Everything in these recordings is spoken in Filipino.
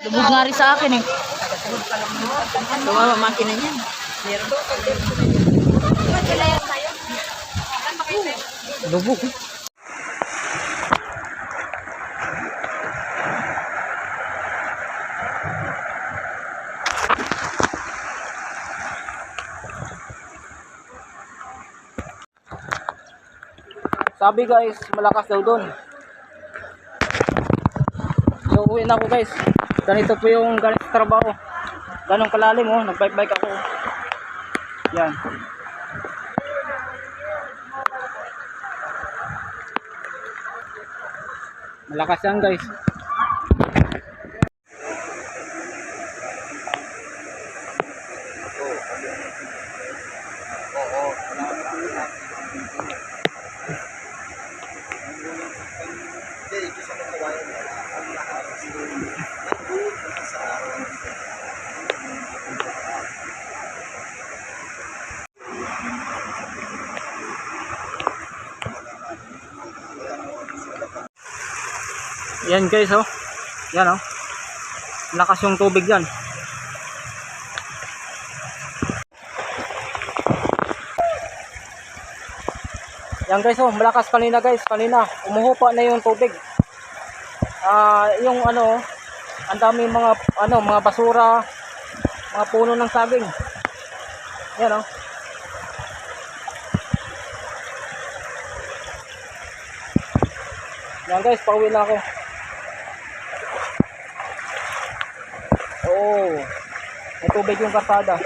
Lubog nga rin sa akin eh. Kawawa makina niyan. Lubog. Sabi guys, malakas daw doon. So uwi na ako guys. Ganito po yung ganito trabaho. Ganong kalalim oh, nagbike-bike ako. Yan. Malakas yan guys. Yan guys oh. Yan oh. Lakas yung tubig yan. Yan guys oh, malakas kanina guys, kanina umuhupa na yung tubig. Ah, yung ano, ang dami mga ano, mga basura, mga puno ng saging. Yan oh. Yan guys, pauwi na ako. May tubig yung kartada.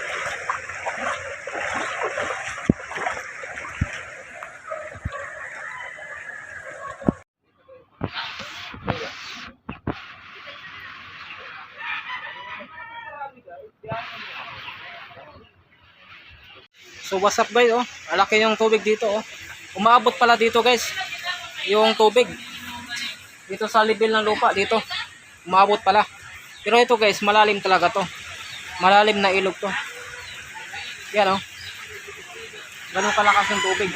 So what's up guys oh. Malaki yung tubig dito oh. Umaabot pala dito guys. Yung tubig. Dito sa level ng lupa dito. Umaabot pala. Pero ito guys, malalim talaga to. Malalim na ilog to. Yan oh. Ganun kalakas yung tubig.